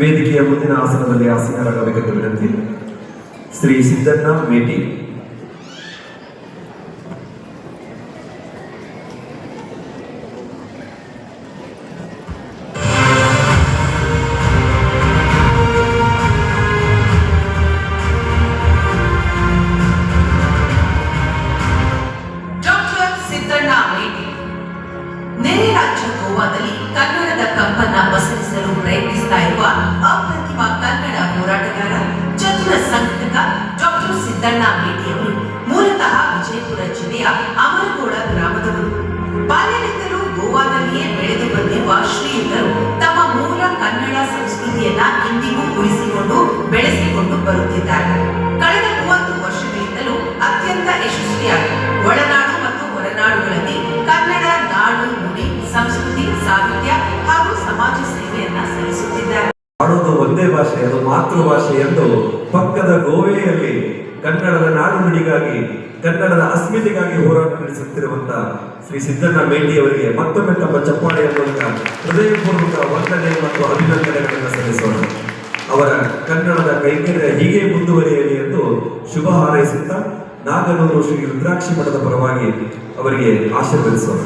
ವೇದಿಕೆಯ ಮುಂದಿನ ಆಸನದಲ್ಲಿ ಆಸೀನರಾಗಬೇಕೆಂದು ವಿನಂತಿ. ಶ್ರೀ ಸಿದ್ದಣ್ಣ ಮೇಟಿ. ನೆರೆ ರಾಜ್ಯ ಗೋವಾದಲ್ಲಿ ಕನ್ನಡದ ಕಂಪನ್ನ ಪಸರಿಸಲು ಹೋರಾಟಗಾರ, ಚತುರ ಸಂಘಟಕ ಡಾಕ್ಟರ್ ಸಿದ್ದಣ್ಣ ಭೇಟಿಯವರು ಮೂಲತಃ ವಿಜಯಪುರ ಜಿಲ್ಲೆಯ ಅಮರಗೋಡ ಗ್ರಾಮದವರು. ಬಾಲ್ಯದಿಂದಲೂ ಗೋವಾದಲ್ಲಿಯೇ ಬೆಳೆದು ಬಂದಿರುವ ಶ್ರೀಯುತರು ತಮ್ಮ ಮೂಲ ಕನ್ನಡ ಸಂಸ್ಕೃತಿಯನ್ನ ಇಂದಿಗೂ ಉಳಿಸಿಕೊಂಡು ಬೆಳೆಸಿಕೊಂಡು ಬರುತ್ತಿದ್ದಾರೆ. ಕಳೆದ ಮೂವತ್ತು ವರ್ಷಗಳಿಂದಲೂ ಅತ್ಯಂತ ಯಶಸ್ವಿಯಾಗಿ ಒಳನಾಡು ಮತ್ತು ಹೊರನಾಡುಗಳಲ್ಲಿ ಕನ್ನಡ, ನಾಡು, ನುಡಿ, ಸಂಸ್ಕೃತಿ, ಸಾಹಿತ್ಯ ಹಾಗೂ ಸಮಾಜ ಸೇವೆಯನ್ನ ಸಲ್ಲಿಸುತ್ತಿದ್ದಾರೆ. ಒಂದೇ ಭಾಷೆ, ಅದು ಮಾತೃಭಾಷೆ ಎಂದು ಪಕ್ಕದ ಗೋವೆಯಲ್ಲಿ ಕನ್ನಡದ ನಾಡು ಕನ್ನಡದ ಅಸ್ಮಿತೆಗಾಗಿ ಹೋರಾಟ ನಡೆಸುತ್ತಿರುವಂತಹ ಶ್ರೀ ಸಿದ್ದಣ್ಣ ಮೇಟಿಯವರಿಗೆ ಮತ್ತೊಮ್ಮೆ ತಮ್ಮ ಚಪ್ಪಾಳೆಯ ಮೂಲಕ ಹೃದಯಪೂರ್ವಕ ವಂದನೆ ಮತ್ತು ಅಭಿನಂದನೆಗಳನ್ನು ಸಲ್ಲಿಸೋಣ. ಅವರ ಕನ್ನಡದ ಕೈಕರ್ಯ ಹೀಗೆ ಮುಂದುವರಿಯಲಿ ಎಂದು ಶುಭ ಹಾರೈಸುತ್ತಾ ನಾಗನೂರು ಶ್ರೀ ರುದ್ರಾಕ್ಷಿ ಮಠದ ಪರವಾಗಿ ಅವರಿಗೆ ಆಶೀರ್ವದಿಸೋಣ.